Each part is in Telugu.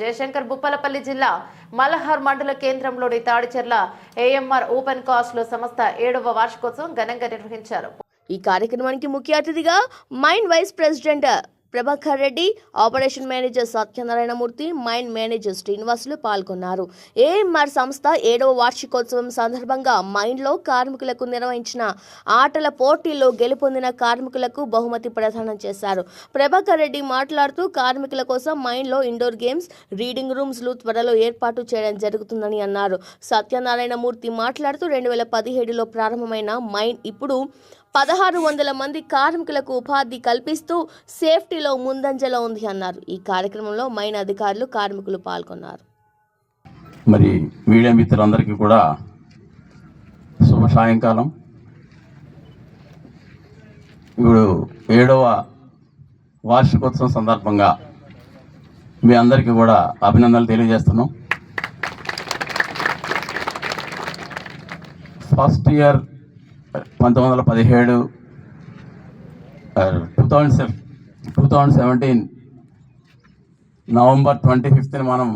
జయశంకర్ బుప్పలపల్లి జిల్లా మలహార్ మండల కేంద్రంలోని తాడిచెర్ల ఏఎంఆర్ ఓపెన్ కాస్ట్లో సంస్థ ఏడవ వార్షికోత్సవం ఘనంగా నిర్వహించారు. ఈ కార్యక్రమానికి ముఖ్య అతిథిగా mine vice president Prabhakar Reddy operation manager Satyanarayanamurthy mine manager Srinivasulu పాల్గొన్నారు. ఏఎంఆర్ సంస్థ ఏడవ వార్షికోత్సవం సందర్భంగా మైండ్లో కార్మికులకు నిర్వహించిన ఆటల పోటీల్లో గెలుపొందిన కార్మికులకు బహుమతి ప్రదానం చేశారు. ప్రభాకర్ రెడ్డి మాట్లాడుతూ కార్మికుల కోసం మైండ్లో ఇండోర్ గేమ్స్ రీడింగ్ రూమ్స్లు త్వరలో ఏర్పాటు చేయడం జరుగుతుందని అన్నారు. సత్యనారాయణమూర్తి మాట్లాడుతూ రెండు వేల పదిహేడులో ప్రారంభమైన మైండ్ ఇప్పుడు పదహారు వందల మంది కార్మికులకు ఉపాధి కల్పిస్తూ సేఫ్టీలో ముందంజలో ఉంది అన్నారు. ఈ కార్యక్రమంలో మైన్ అధికారులు కార్మికులు పాల్గొన్నారు. మరి మీడియా మిత్రులందరికీ కూడా శుభ సాయంకాలం. ఇప్పుడు ఏడవ వార్షికోత్సవం సందర్భంగా మీ అందరికీ కూడా అభినందనలు తెలియజేస్తున్నాం. ఫస్ట్ ఇయర్ పంతొమ్మిది వందల పదిహేడు two thousand two thousand seventeen November twenty ఫిఫ్త్ని మనం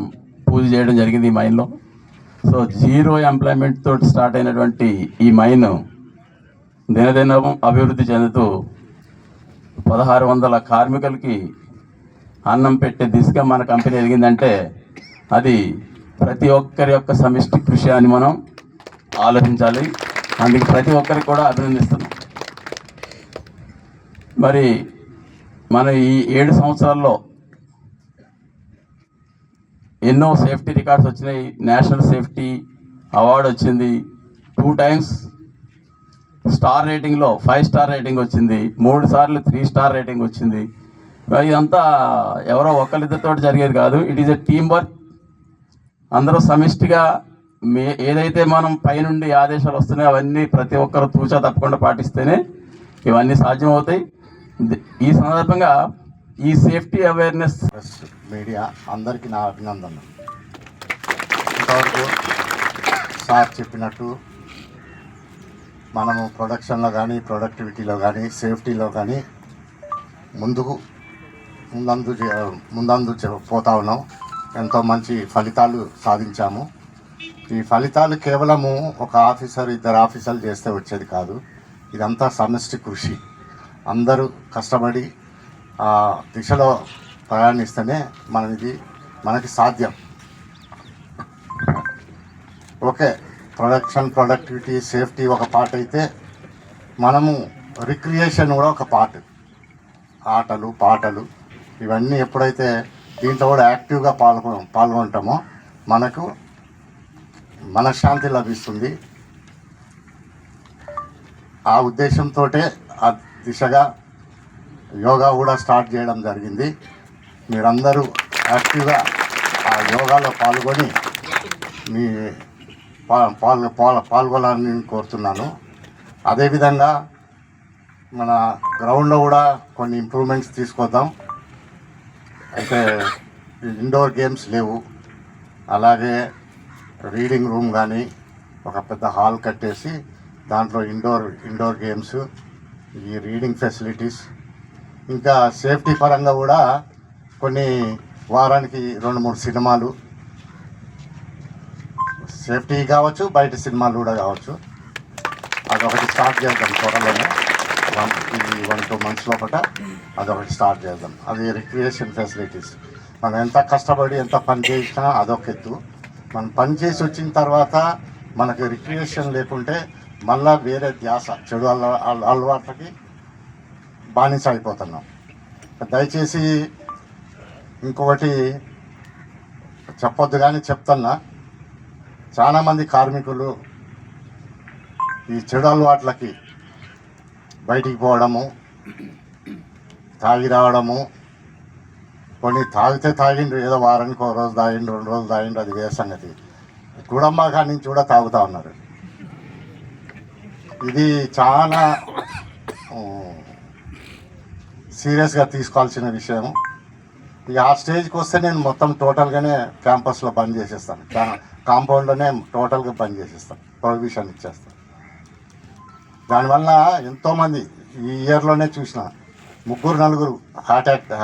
పూజ చేయడం జరిగింది ఈ మైన్లో. సో జీరో ఎంప్లాయ్మెంట్ తోటి స్టార్ట్ అయినటువంటి ఈ మైన్ దినదినం అభివృద్ధి చెందుతూ పదహారు వందల కార్మికులకి అన్నం పెట్టే దిశగా మన కంపెనీ ఎదిగిందంటే అది ప్రతి ఒక్కరి యొక్క సమిష్టి కృషి అని మనం ఆలోచించాలి. అందుకు ప్రతి ఒక్కరికి కూడా అభినందిస్తున్నాం. మరి మన ఈ ఏడు సంవత్సరాల్లో ఎన్నో సేఫ్టీ రికార్డ్స్ వచ్చినాయి. నేషనల్ సేఫ్టీ అవార్డు వచ్చింది. టూ టైమ్స్ స్టార్ రేటింగ్లో ఫైవ్ స్టార్ రేటింగ్ వచ్చింది. మూడు సార్లు త్రీ స్టార్ రేటింగ్ వచ్చింది. మరి ఇదంతా ఎవరో ఒకరిద్దరితో జరిగేది కాదు. It is a team work. అందరూ సమిష్టిగా మే ఏదైతే మనం పైనుండి ఆదేశాలు వస్తున్నాయో అవన్నీ ప్రతి ఒక్కరు తూచా తప్పకుండా పాటిస్తేనే ఇవన్నీ సాధ్యమవుతాయి. అవుతాయి ఈ సందర్భంగా ఈ సేఫ్టీ అవేర్నెస్ మీడియా అందరికీ నా అభినందనలు. ఇంతవరకు సార్ చెప్పినట్టు మనము ప్రొడక్షన్లో కానీ ప్రొడక్టివిటీలో కానీ సేఫ్టీలో కానీ ముందుకు ముందందు ముందందు పోతా ఉన్నాం. ఎంతో మంచి ఫలితాలు సాధించాము. ఈ ఫలితాలు కేవలము ఒక ఆఫీసర్ ఇద్దరు ఆఫీసర్లు చేస్తే వచ్చేది కాదు. ఇదంతా సమష్టి కృషి. అందరూ కష్టపడి ఆ దిశలో ప్రయాణిస్తేనే మనం ఇది మనకి సాధ్యం. ఓకే ప్రొడక్షన్ ప్రొడక్టివిటీ సేఫ్టీ ఒక పార్ట్ అయితే మనము రిక్రియేషన్ కూడా ఒక పార్ట్. ఆటలు పాటలు ఇవన్నీ ఎప్పుడైతే దీంట్లో కూడా యాక్టివ్గా పాల్గొ పాల్గొంటామో మనకు మనశ్శాంతి లభిస్తుంది. ఆ ఉద్దేశంతో ఆ దిశగా యోగా కూడా స్టార్ట్ చేయడం జరిగింది. మీరందరూ యాక్టివ్గా ఆ యోగాలో పాల్గొని మీ పాల్గొ పాల్- పాల్గొనాలని కోరుతున్నాను. అదేవిధంగా మన గ్రౌండ్లో కూడా కొన్ని ఇంప్రూవ్మెంట్స్ తీసుకొద్దాం. అయితే ఇండోర్ గేమ్స్ లేవు. అలాగే రీడింగ్ రూమ్ కానీ ఒక పెద్ద హాల్ కట్టేసి దాంట్లో ఇండోర్ ఇండోర్ గేమ్స్ ఈ రీడింగ్ ఫెసిలిటీస్ ఇంకా సేఫ్టీ పరంగా కూడా కొన్ని వారానికి రెండు మూడు సినిమాలు సేఫ్టీ కావచ్చు బయట సినిమాలు కూడా కావచ్చు. అదొకటి స్టార్ట్ చేద్దాం త్వరలోనే. వన్ ఈ వన్ టూ మంత్స్ లోపల అదొకటి స్టార్ట్ చేద్దాం. అది రిక్రియేషన్ ఫెసిలిటీస్ మనం ఎంత కష్టపడి ఎంత పని చేసినా అదొక ఎత్తు. మనం పని చేసి వచ్చిన తర్వాత మనకి రిక్రియేషన్ లేకుంటే మళ్ళా వేరే ధ్యాస చెడు అల అల- అలవాట్లకి బానిస అయిపోతున్నాం. దయచేసి ఇంకొకటి చెప్పొద్దు కానీ చెప్తున్నా. చాలామంది కార్మికులు ఈ చెడు అలవాట్లకి బయటికి పోవడము తాగి రావడము కొన్ని తాగితే తాగిండ్రు ఏదో వారానికి ఒక రోజు తాగిండు రెండు రోజులు తాగిండ్రు అది వేరే సంగతి. గుడమ్మ కాడి నుంచి కూడా తాగుతూ ఉన్నారు ఇది చాలా సీరియస్గా తీసుకోవాల్సిన విషయం. ఇక ఆ స్టేజ్కి వస్తే నేను మొత్తం టోటల్గానే క్యాంపస్లో బంద్ చేసేస్తాను. కా- కాంపౌండ్లోనే టోటల్గా బంద్ చేసేస్తాను. ప్రొహిబిషన్ ఇచ్చేస్తాను. దానివల్ల ఎంతోమంది ఈ ఇయర్లోనే చూసిన ముగ్గురు నలుగురు హార్ట్ అటాక్